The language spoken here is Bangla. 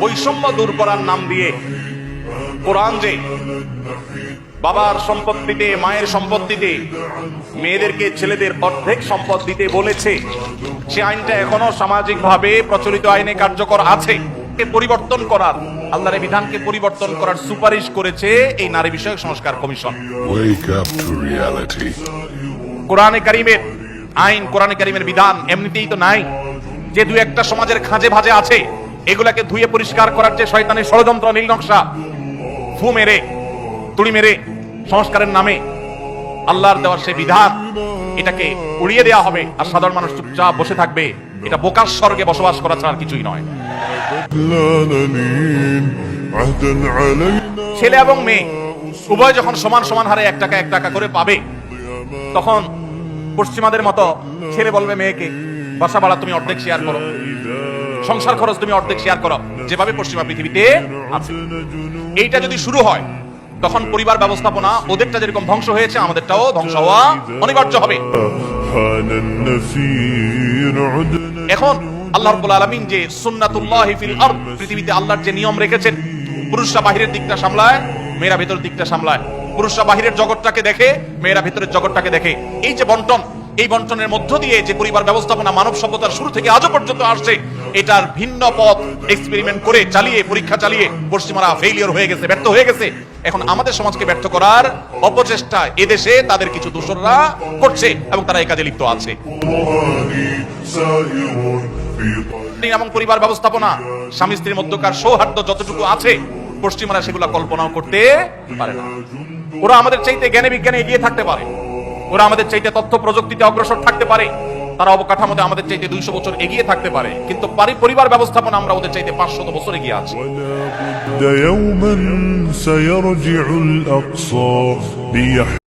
বৈষম্য দূর করার নাম দিয়ে কোরআন যে বাবার সম্পত্তিতে মায়ের সম্পত্তিতে মেয়েদেরকে ছেলেদের অর্ধেক সম্পদ দিতে বলেছে সে আইনটা এখনও সামাজিকভাবে প্রচলিত আইনে কার্যকর আছে। পরিবর্তন করার আল্লাহর বিধানকে পরিবর্তন করার সুপারিশ করেছে এই নারী বিষয়ক সংস্কার কমিশন. কোরআনে কারিমের আইন কোরআনে কারিমের বিধান এমনিতেই তো নাই। যে দু একটা সমাজের খাঁজে ভাজে আছে এগুলাকে ধুয়ে পরিষ্কার করার যে শয়তানের ষড়যন্ত্র নীলনকশা ফু মেরে, তুড়ি মেরে, সংস্কারের নামে আল্লাহর দেওয়ার সে বিধান, এটাকে উড়িয়ে দেওয়া হবে আর সাধারণ মানুষ চুপচাপ বসে থাকবে। এটা বোকার স্বর্গে বসবাস করা ছাড়া কিছুই নয়। ছেলে এবং মেয়ে উভয় যখন সমান সমান হারে এক টাকা এক টাকা করে পাবে, তখন পশ্চিমাদের মতো ছেলে বলবে মেয়েকে, বাসা ভাড়া তুমি অর্ধেক শেয়ার করো। সংসার খরচ তুমি অর্ধেক শেয়ার করো। যেভাবে পশ্চিমা পৃথিবীতে এইটা যদি শুরু হয়, তখন পরিবার ব্যবস্থাপনা ওদেরটা যেরকম ধ্বংস হয়েছে, আমাদেরটাও ধ্বংস হওয়া অনিবার্য হবে। এখন আল্লাহ রাব্বুল আলামিন যে সুন্নাতুল্লাহি ফিল আরদ, পৃথিবীতে আল্লাহর যে নিয়ম রেখেছেন, পুরুষরা বাহিরের দিকটা সামলায়, মেয়েরা ভেতরের দিকটা সামলায়। পুরুষরা বাহিরের জগৎটাকে দেখে, মেয়েরা ভেতরের জগৎটাকে দেখে। এই যে বন্টন, এই বন্টনের মধ্য দিয়ে যে পরিবার ব্যবস্থাপনা মানব সভ্যতার শুরু থেকে আজও পর্যন্ত আসছে এটার ভিন্ন পথ এক্সপেরিমেন্ট করে চালিয়ে, পরীক্ষা চালিয়ে পশ্চিমারা ফেইলিয়র হয়ে গেছে, ব্যর্থ হয়ে গেছে। এখন আমাদের সমাজকে ব্যর্থ করার অপচেষ্টা এদেশে তাদের কিছু দোষররা করছে এবং তারা এই কাজে লিপ্ত আছে। এবং পরিবার ব্যবস্থাপনা, স্বামী স্ত্রীর মধ্যকার সৌহার্দ্য যতটুকু আছে, পশ্চিমারা সেগুলো কল্পনাও করতে পারে না। ওরা আমাদের চাইতে জ্ঞানে বিজ্ঞানে এগিয়ে থাকতে পারে। ওরা আমাদের চাইতে তথ্য প্রযুক্তিতে অগ্রসর থাকতে পারে। তারা অবকাঠামোতে আমাদের চাইতে দুইশো বছর এগিয়ে থাকতে পারে কিন্তু পারি- পরিবার ব্যবস্থাপনা আমরা ওদের চাইতে পাঁচশত বছর এগিয়ে আছি ولا بد يوما سيرجع الأقصى ليح